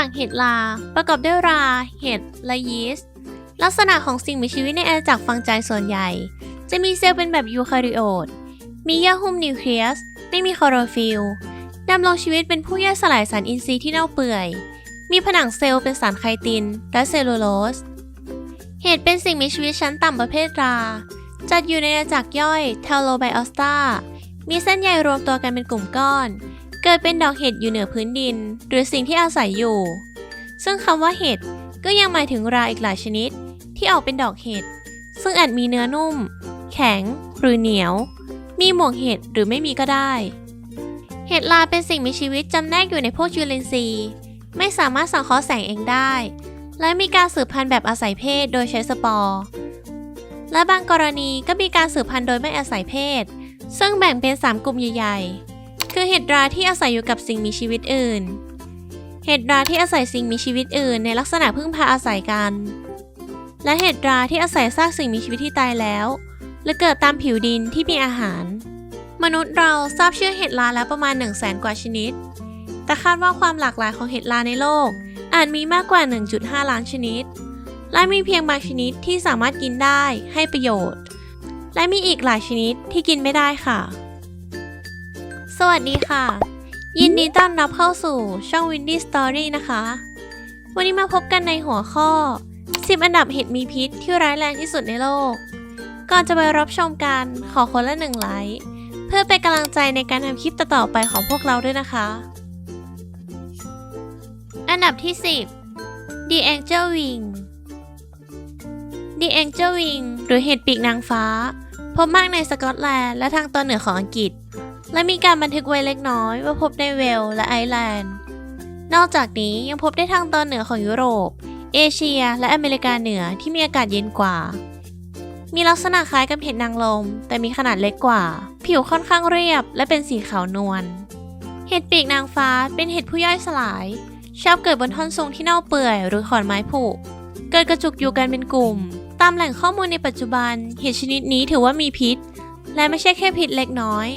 จากเห็ดลา ประกอบด้วยรา เห็ด และยีสต์ ลักษณะของสิ่งมีชีวิตในอาณาจักรฟังใจส่วนใหญ่ จะมีเซลล์เป็นแบบยูคาริโอต มีเยื่อหุ้มนิวเคลียส ไม่มีคลอโรฟิลดำรงชีวิตเป็นผู้ย่อยสลายสารอินทรีย์ที่เน่าเปื่อย มีผนังเซลล์เป็นสารไคติน และเซลลูโลส เห็ดเป็นสิ่งมีชีวิตชั้นต่ำประเภทรา จัดอยู่ในอาณาจักรย่อยเทโลไบออสตามีเส้นใยรวมตัวกันเป็นกลุ่มก้อน กิดเป็นดอกเห็ดอยู่เหนือพื้นดิน หรือสิ่งที่อาศัยอยู่ ซึ่งคำว่าเห็ดก็ยังหมายถึงราอีกหลายชนิด ที่ออกเป็นดอกเห็ด ซึ่งอาจมีเนื้อนุ่ม แข็ง หรือเหนียว มีหมวกเห็ดหรือไม่มีก็ได้ เห็ดลาเป็นสิ่งมีชีวิตจำแนกอยู่ในพวกจุลินทรีย์ ไม่สามารถสังเคราะห์แสงเองได้ และมีการสืบพันธุ์แบบอาศัยเพศโดยใช้สปอร์ และบางกรณีก็มีการสืบพันธุ์โดยไม่อาศัยเพศ ซึ่งแบ่งเป็น 3 กลุ่มใหญ่ๆ คือเห็ดราที่อาศัยอยู่กับสิ่งมีชีวิตอื่น เห็ดราที่อาศัยสิ่งมีชีวิตอื่น ในลักษณะพึ่งพาอาศัยกัน และเห็ดราที่อาศัยซากสิ่งมีชีวิตที่ตายแล้ว และเกิดตามผิวดินที่มีอาหาร มนุษย์เราทราบชื่อเห็ดราแล้วประมาณ 1 0 0 0 0แสนกว่าชนิด แต่คาดว่าความหลากหลายของเห็ดราในโลก อาจมีมากกว่า 1.5 ล้านชนิด และมีเพียงบางชนิดที่สามารถกินได้ให้ประโยชน์ และมีอีกหลายชนิดที่กินไม่ได้ค่ะ สวัสดีค่ะ ยินดีต้อนรับเข้าสู่ช่อง Windy Story นะคะ วันนี้มาพบกันในหัวข้อ 10 อันดับเห็ดมีพิษที่ร้ายแรงที่สุดในโลก ก่อนจะไปรับชมกันขอคนละหนึ่งไลค์เพื่อเป็นกำลังใจในการทำคลิปต่อๆไปของพวกเราด้วยนะคะ อันดับที่ 10 The Angel Wing The Angel Wing หรือเห็ดปีกนางฟ้า พบมากในสกอตแลนด์และทางตอนเหนือของอังกฤษ และมีการบันทึกไว้เล็กน้อยว่าพบในเวลส์และไอร์แลนด์ นอกจากนี้ยังพบได้ทางตอนเหนือของยุโรป เอเชีย และอเมริกาเหนือที่มีอากาศเย็นกว่า มีลักษณะคล้ายกับเห็ดนางลม แต่มีขนาดเล็กกว่า ผิวค่อนข้างเรียบ และเป็นสีขาวนวล เห็ดปีกนางฟ้าเป็นเห็ดผู้ย่อยสลาย ชอบเกิดบนท่อนทรงที่เน่าเปื่อยหรือขอนไม้ผุ เกิดกระจุกอยู่กันเป็นกลุ่ม ตามแหล่งข้อมูลในปัจจุบัน เห็ดชนิดนี้ถือว่ามีพิษ และไม่ใช่แค่พิษเล็กน้อย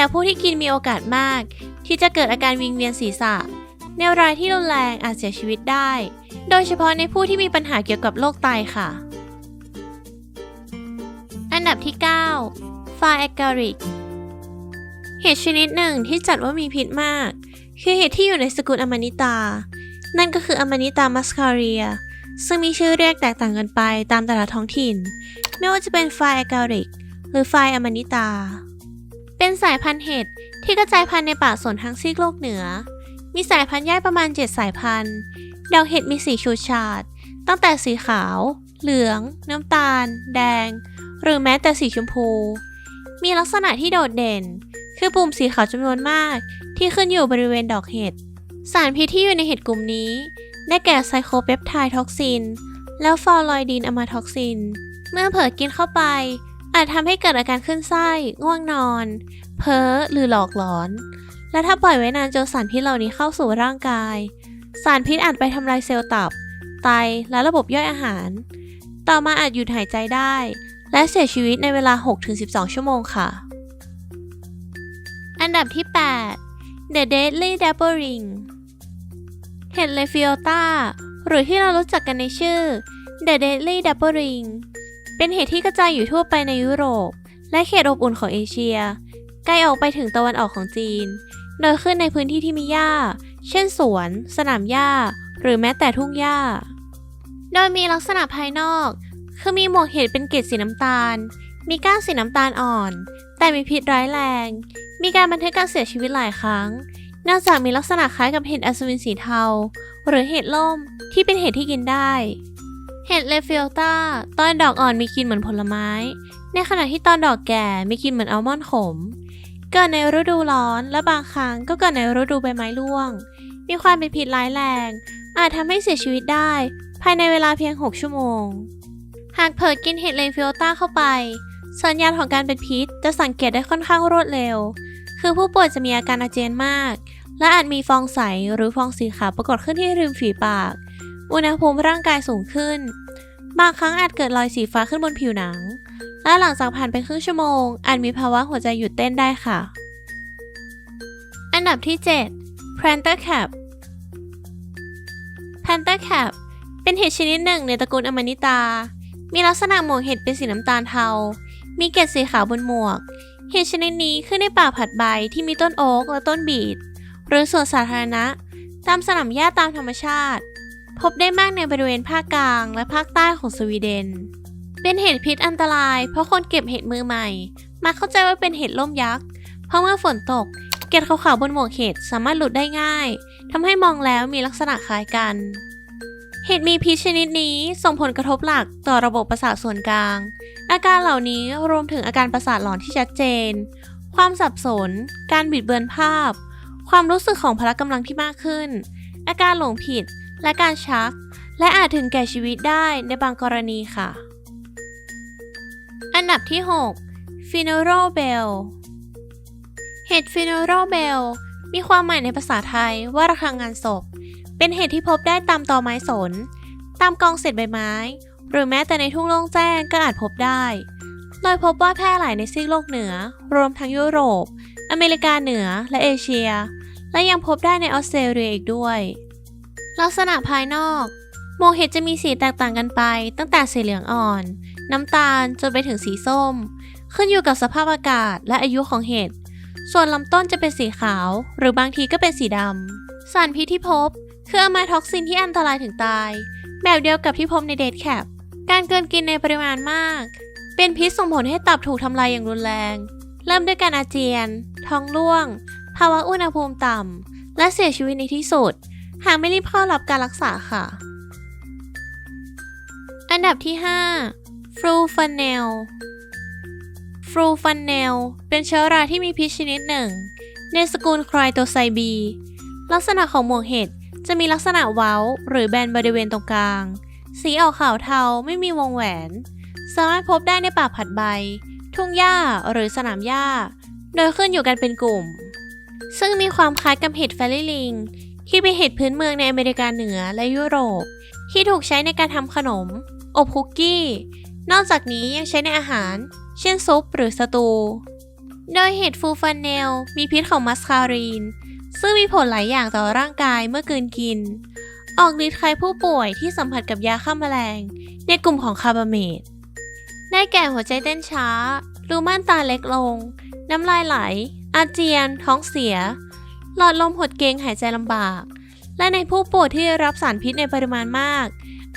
แต่ผู้ที่กินมีโอกาสมาก ที่จะเกิดอาการวิงเวียนศีรษะ แนวรายที่รุนแรงอาจเสียชีวิตได้ โดยเฉพาะในผู้ที่มีปัญหาเกี่ยวกับโรคไตค่ะ อันดับที่9ฟาแอการิกเห็ดชนิดหนึ่งที่จัดว่ามีพิษมาก คือเห็ดที่อยู่ในสกุลอมานิตา นั่นก็คืออมานิตามัสคาเรีย ซึ่งมีชื่อเรียกแตกต่างกันไปตามแต่ละท้องถิ่น ไม่ว่าจะเป็นไฟแอการิกหรือไฟอมานิตา เป็นสายพันธุ์เห็ดที่กระจายพันธุ์ในป่าสนทั้งซีกโลกเหนือ มีสายพันธุ์ย่อยประมาณ 7 สายพันธุ์ ดอกเห็ดมีสีชูชาด ตั้งแต่สีขาว เหลือง น้ำตาล แดง หรือแม้แต่สีชมพู มีลักษณะที่โดดเด่น คือปุ่มสีขาวจำนวนมาก ที่ขึ้นอยู่บริเวณดอกเห็ด สารพิษที่อยู่ในเห็ดกลุ่มนี้ ได้แก่ไซโคเปปไทด์ท็อกซิน แล้วฟอร์ลอยดีนอะมาท็อกซิน เมื่อเผลอกินเข้าไป อาจทำให้เกิดอาการขึ้นไส้ ง่วงนอน เพ้อหรือหลอกหลอน และถ้าปล่อยไว้นานจนสารพิษเหล่านี้เข้าสู่ร่างกาย สารพิษอาจไปทำลายเซลล์ตับ ไตและระบบย่อยอาหาร ต่อมาอาจหยุดหายใจได้ และเสียชีวิตในเวลา 6-12 ชั่วโมงค่ะ อันดับที่ 8 The Deadly Double Ring เห็ดเลฟิโอตาหรือที่เรารู้จักกันในชื่อ The Deadly Double Ring เป็นเห็ดที่กระจายอยู่ทั่วไปในยุโรป และเขตอบอุ่นของเอเชียใกล้ออกไปถึงตะวันออกของจีน โดยขึ้นในพื้นที่ที่มีหญ้า เช่นสวน สนามหญ้า หรือแม้แต่ทุ่งหญ้า โดยมีลักษณะภายนอก คือมีหมวกเห็ดเป็นเกล็ดสีน้ำตาล มีก้านสีน้ำตาลอ่อน แต่มีพิษร้ายแรง มีการบันทึกการเสียชีวิตหลายครั้งเนื่องจากมีลักษณะคล้ายกับเห็ดอัศวินสีเทา หรือเห็ดล่มที่เป็นเห็ดที่กินได้ เห็ดเลฟิโอตาตอนดอกอ่อนมีกลิ่นเหมือนผลไม้ ในขณะที่ตอนดอกแก่มีกลิ่นเหมือนอัลมอนด์ขม เกิดในฤดูร้อนและบางครั้งก็เกิดในฤดูใบไม้ร่วง มีความเป็นพิษร้ายแรง อาจทำให้เสียชีวิตได้ ภายในเวลาเพียง 6 ชั่วโมง หากเผลอกินเห็ดเลฟิโอตาเข้าไป สัญญาณของการเป็นพิษจะสังเกตได้ค่อนข้างรวดเร็ว คือผู้ป่วยจะมีอาการอาเจียนมาก และอาจมีฟองใสหรือฟองสีขาวปรากฏขึ้นที่ริมฝีปาก อุณหภูมิร่างกายสูงขึ้น บางครั้งอาจเกิดรอยสีฟ้าขึ้นบนผิวหนัง และหลังจากผ่านไปครึ่งชั่วโมง อาจมีภาวะหัวใจหยุดเต้นได้ค่ะ อันดับที่ 7 Planter Cap Panther Cap เป็นเห็ดชนิดหนึ่งในตระกูลอมานิตา มีลักษณะหมวกเห็ดเป็นสีน้ำตาลเทา มีเกล็ดสีขาวบนหมวก เห็ดชนิดนี้ขึ้นในป่าผัดใบที่มีต้นโอ๊กและต้นบีทหรือสวนสาธารณะ ตามสนามหญ้าตามธรรมชาติ พบได้มากในบริเวณภาคกลางและภาคใต้ของสวีเดน เป็นเห็ดพิษอันตราย เพราะคนเก็บเห็ดมือใหม่มาเข้าใจว่าเป็นเห็ดล่มยักษ์ เพราะเมื่อฝนตก เกล็ดขาวๆบนหมวกเห็ดสามารถหลุดได้ง่ายทำให้มองแล้วมีลักษณะคล้ายกัน เห็ดมีพิษชนิดนี้ส่งผลกระทบหลักต่อระบบประสาทส่วนกลาง อาการเหล่านี้รวมถึงอาการประสาทหลอนที่ชัดเจน ความสับสน การบิดเบือนภาพ ความรู้สึกของพละกำลังที่มากขึ้น อาการหลงผิด และการชัก และอาจถึงแก่ชีวิตได้ในบางกรณีค่ะ อันดับที่ 6 funeral bell เห็ด funeral bell มีความหมายในภาษาไทยว่าระฆังงานศพ เป็นเห็ดที่พบได้ตามตอไม้สน ตามกองเศษใบไม้ หรือแม้แต่ในทุ่งโล่งแจ้งก็อาจพบได้โดยพบว่าแพร่หลายในซีกโลกเหนือ รวมทั้งยุโรป อเมริกาเหนือและเอเชีย และยังพบได้ในออสเตรเลียอีกด้วย ลักษณะภายนอกหมเห็ดจะมีสีแตกต่างกันไป ตั้งแต่สีเหลืองอ่อน น้ำตาลจนไปถึงสีส้ม ขึ้นอยู่กับสภาพอากาศและอายุของเห็ด ส่วนลำต้นจะเป็นสีขาว หรือบางทีก็เป็นสีดำ สารพิษที่พบ คืออะมาท็อกซินที่อันตรายถึงตาย แบบเดียวกับที่พบในเดทแคป การเกินกินในปริมาณมาก เป็นพิษส่งผลให้ตับถูกทำลายอย่างรุนแรง เริ่มด้วยการอาเจียน ท้องร่วง ภาวะอุณหภูมิต่ำและเสียชีวิตในที่สุด หากไม่รีบเข้ารับการรักษาค่ะ อันดับที่ 5ฟลูฟันเนลฟลูฟันเนล เป็นเชื้อราที่มีพิษชนิดหนึ่ง ในสกุลครโตไซบี ลักษณะของหมวกเห็ดจะมีลักษณะเว้า หรือแบนบริเวณตรงกลาง สีออกขาวเทาไม่มีวงแหวน สามารถพบได้ในป่าผัดใบ ทุ่งหญ้าหรือสนามหญ้า โดยขึ้นอยู่กันเป็นกลุ่ม ซึ่งมีความคล้ายกับเห็ดแฟลิลิง ที่เป็นเห็ดพื้นเมืองในอเมริกาเหนือและยุโรป ที่ถูกใช้ในการทำขนม อบคุกกี้ นอกจากนี้ยังใช้ในอาหาร เช่นซุปหรือสตู โดยเห็ดฟูฟันเนล มีพิษของมัสคารีน ซึ่งมีผลหลายอย่างต่อร่างกายเมื่อกลืนกิน ออกฤทธิ์ใครผู้ป่วยที่สัมผัสกับยาฆ่าแมลง ในกลุ่มของคาร์บาเมตได้แก่หัวใจเต้นช้า รูม่านตาเล็กลง น้ำลายไหล อาเจียน ท้องเสีย หลอดลมหดเกรงหายใจลำบาก และในผู้ป่วยที่รับสารพิษในปริมาณมาก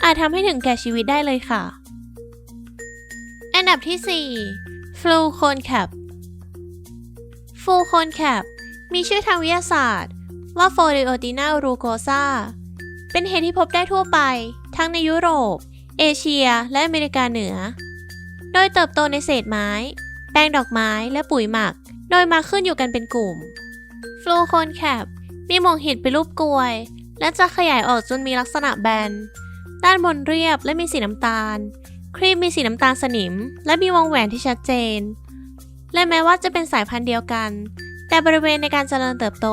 อาจทำให้ถึงแก่ชีวิตได้เลยค่ะ อันดับที่ 4 ฟลูโคนแคปฟลูโคนแคปมีชื่อทางวิทยาศาสตร์ ว่า f o r i o t i n a rugosa เป็นเห็ดที่พบได้ทั่วไป ทั้งในยุโรป เอเชีย และอเมริกาเหนือ โดยเติบโตในเศษไม้ แป้งดอกไม้และปุ๋ยหมัก โดยมาขึ้นอยู่กันเป็นกลุ่ม ฟลูโคนแคปมีหมวกเห็ดเป็นรูปกลวย และจะขยายออกจนมีลักษณะแบน ด้านบนเรียบและมีสีน้ำตาล ครีมมีสีน้ำตาลสนิม และมีวงแหวนที่ชัดเจน และแม้ว่าจะเป็นสายพันธุ์เดียวกัน แต่บริเวณในการเจริญเติบโต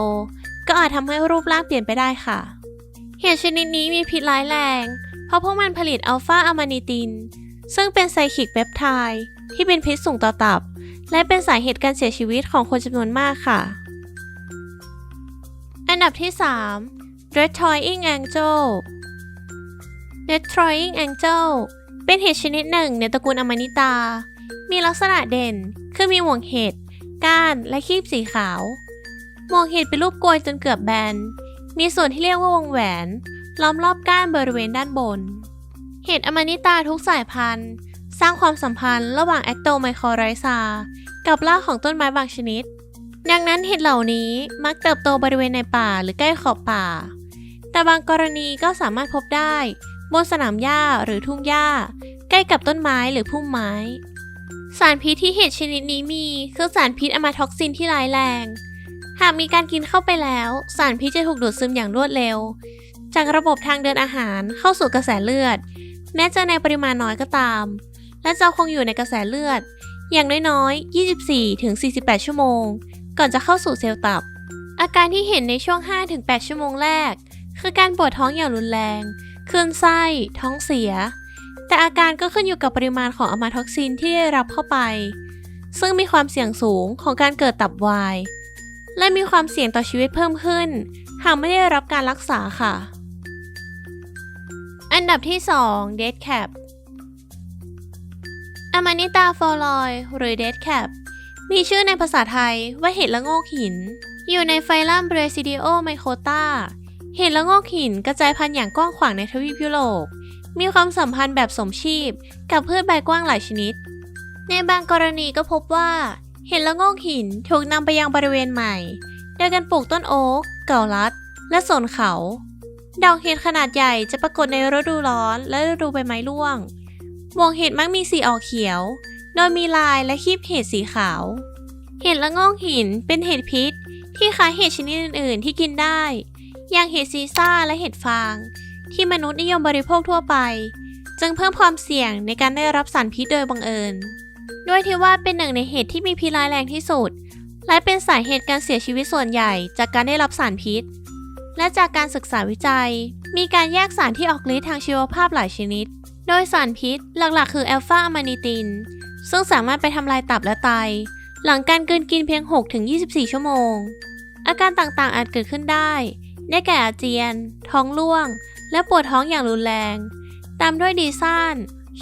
ก็อาจทำให้รูปร่างเปลี่ยนไปได้ค่ะ เห็ดชนิดนี้มีพิษร้ายแรง เพราะพวกมันผลิตอัลฟาอะมานิติน ซึ่งเป็นไซคลิกเปปไทด์ที่เป็นพิษสูงต่อตับ และเป็นสาเหตุการเสียชีวิตของคนจำนวนมากค่ะ อันดับที่ 3 Destroying Angel Destroying Angel เป็นเห็ดชนิดหนึ่งในตระกูลอมานิตา มีลักษณะเด่น คือมีหมวกเห็ด ก้าน และครีบสีขาวหมวกเห็ดเป็นรูปกลวยจนเกือบแบน มีส่วนที่เรียกว่าวงแหวน ล้อมรอบก้านบริเวณด้านบน เห็ดอมานิตาทุกสายพันธุ์ สร้างความสัมพันธ์ระหว่างแอคโตไมโครไรซากับรากของต้นไม้บางชนิด ดังนั้นเห็ดเหล่านี้มักเติบโตบริเวณในป่าหรือใกล้ขอบป่า แต่บางกรณีก็สามารถพบได้บนสนามหญ้าหรือทุ่งหญ้า ใกล้กับต้นไม้หรือพุ่มไม้ สารพิษที่เห็ดชนิดนี้มีคือสารพิษอะมาท็อกซินที่ร้ายแรง หากมีการกินเข้าไปแล้ว สารพิษจะถูกดูดซึมอย่างรวดเร็ว จากระบบทางเดินอาหารเข้าสู่กระแสเลือด แม้จะในปริมาณน้อยก็ตาม และจะคงอยู่ในกระแสเลือด อย่างน้อยๆ 24-48 ชั่วโมง ก่อนจะเข้าสู่เซลล์ตับ อาการที่เห็นในช่วง 5-8 ชั่วโมงแรก คือการปวดท้องอย่างรุนแรงคลื่นไส้ ท้องเสีย แต่อาการก็ขึ้นอยู่กับปริมาณของอะมาท็อกซินที่ได้รับเข้าไป ซึ่งมีความเสี่ยงสูงของการเกิดตับวาย และมีความเสี่ยงต่อชีวิตเพิ่มขึ้น หากไม่ได้รับการรักษาค่ะ อันดับที่ 2 Dead Cap อมานิตาฟอลอยหรือ Dead Cap มีชื่อในภาษาไทยว่าเห็ดละโงกหิน อยู่ในไฟลัมเบรซิดิโอไมโคตาเห็ดละโงกหินกระจายพันธุ์อย่างกว้างขวางในทวีปยุโรป มีความสัมพันธ์แบบสมชีพ กับพืชใบกว้างหลายชนิด ในบางกรณีก็พบว่า เห็ดละโงกหินถูกนำไปยังบริเวณใหม่ โดยการปลูกต้นโอ๊กเก่าลัด และสนเขา ดอกเห็ดขนาดใหญ่จะปรากฏในฤดูร้อนและฤดูใบไม้ร่วง หมวกเห็ดมักมีสีออกเขียว ดยมีลายและคีบเห็ดสีขาว เห็ดละโงกหินเป็นเห็ดพิษ ที่คล้ายเห็ดชนิดอื่น ๆ ที่กินได้ อย่างเห็ดซีซ่าและเห็ดฟาง ที่มนุษย์นิยมบริโภคทั่วไป จึงเพิ่มความเสี่ยงในการได้รับสารพิษโดยบังเอิญ ด้วยที่ว่าเป็นหนึ่งในเห็ดที่มีพิษร้ายแรงที่สุด และเป็นสาเหตุการเสียชีวิตส่วนใหญ่จากการได้รับสารพิษ และจากการศึกษาวิจัย มีการแยกสารที่ออกฤทธิ์ทางชีวภาพหลายชนิด โดยสารพิษหลัก ๆ คือแอลฟาอะมานิติน ซึ่งสามารถไปทำลายตับและไต หลังการกลืนกินเพียง 6-24 ชั่วโมง อาการต่างๆอาจเกิดขึ้นได้ ได้แก่อาเจียน ท้องร่วง และปวดท้องอย่างรุนแรง ตามด้วยดีซ่าน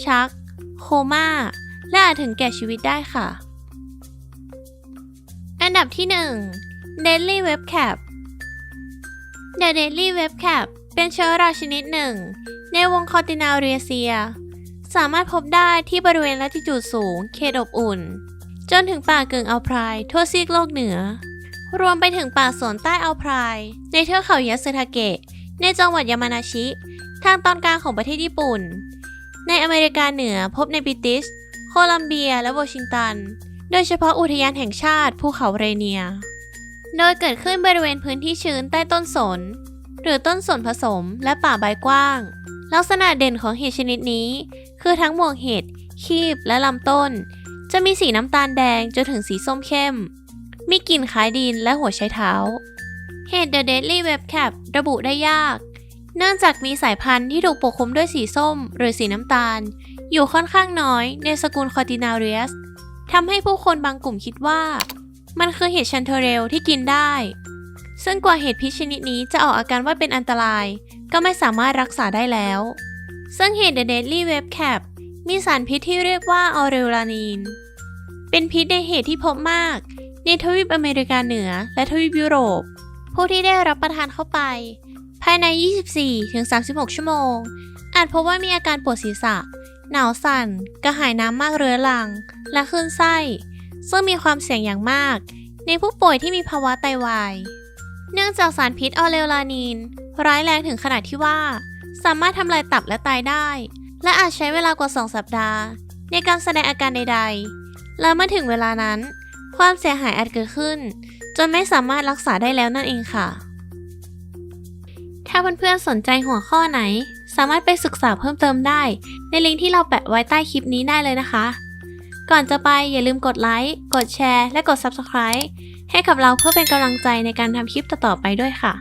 ชัก โคม่า และอาจถึงแก่ชีวิตได้ค่ะ อันดับที่ 1 Deadly Web Cap The Deadly Web Cap เป็นเชื้อราชนิดหนึ่ง ในวงคอตินาเรียเซีย สามารถพบได้ที่บริเวณลัติจูดสูง เขตอบอุ่น จนถึงป่าเกึ่งอัลไพรทั่วซีกโลกเหนือ รวมไปถึงป่าสวนใต้อัลไพรในเทือกเขายาสึทาเกะ ในจังหวัดยามานาชิ ทางตอนกลางของประเทศญี่ปุ่น ในอเมริกาเหนือพบในบริติชโคลัมเบีย และวอชิงตัน โดยเฉพาะอุทยานแห่งชาติภูเขาเรเนีย โดยเกิดขึ้นบริเวณพื้นที่ชื้นใต้ต้นสน หรือต้นสนผสมและป่าใบกว้าง ลักษณะเด่นของเห็ดชนิดนี้ คือทั้งหมวกเห็ด คีบและลำต้น จะมีสีน้ำตาลแดงจนถึงสีส้มเข้ม มีกลิ่นคล้ายดินและหัวไชเท้า เห็ด The Deadly Web Cap ระบุได้ยาก เนื่องจากมีสายพันธุ์ที่ถูกปกคลุมด้วยสีส้ม หรือสีน้ำตาล อยู่ค่อนข้างน้อยในสกุลคอตินาเรียสทำให้ผู้คนบางกลุ่มคิดว่า มันคือเห็ดชันเทเรลที่กินได้ ซึ่งกว่าเห็ดพิษชนิดนี้จะออกอาการว่าเป็นอันตราย ก็ไม่สามารถรักษาได้แล้ว ซึ่งเห็ด The Deadly Web Cap มีสารพิษที่เรียกว่าออเรลลานีน เป็นพิษในเห็ดที่พบมาก ในทวีปอเมริกาเหนือ และทวีปยุโรป ผู้ที่ได้รับประทานเข้าไป ภายใน 24-36 ชั่วโมง อาจพบว่ามีอาการปวดศีรษะ หนาวสั่น กระหายน้ำมากเรื้อรัง และคลื่นไส้ ซึ่งมีความเสี่ยงอย่างมาก ในผู้ป่วยที่มีภาวะไตวาย เนื่องจากสารพิษออเรลลานีน ร้ายแรงถึงขนาดที่ว่า สามารถทำลายตับและไตได้ และอาจใช้เวลากว่า 2 สัปดาห์ ในการแสดงอาการใด ๆ และเมื่อถึงเวลานั้น ความเสียหายอาจเกิดขึ้น จนไม่สามารถรักษาได้แล้วนั่นเองค่ะ ถ้าเพื่อนๆสนใจหัวข้อไหน สามารถไปศึกษาเพิ่มเติมได้ ในลิงก์ที่เราแปะไว้ใต้คลิปนี้ได้เลยนะคะ ก่อนจะไปอย่าลืมกดไลค์กดแชร์ และกด Subscribe ให้กับเราเพื่อเป็นกำลังใจในการทำคลิปต่อๆไปด้วยค่ะ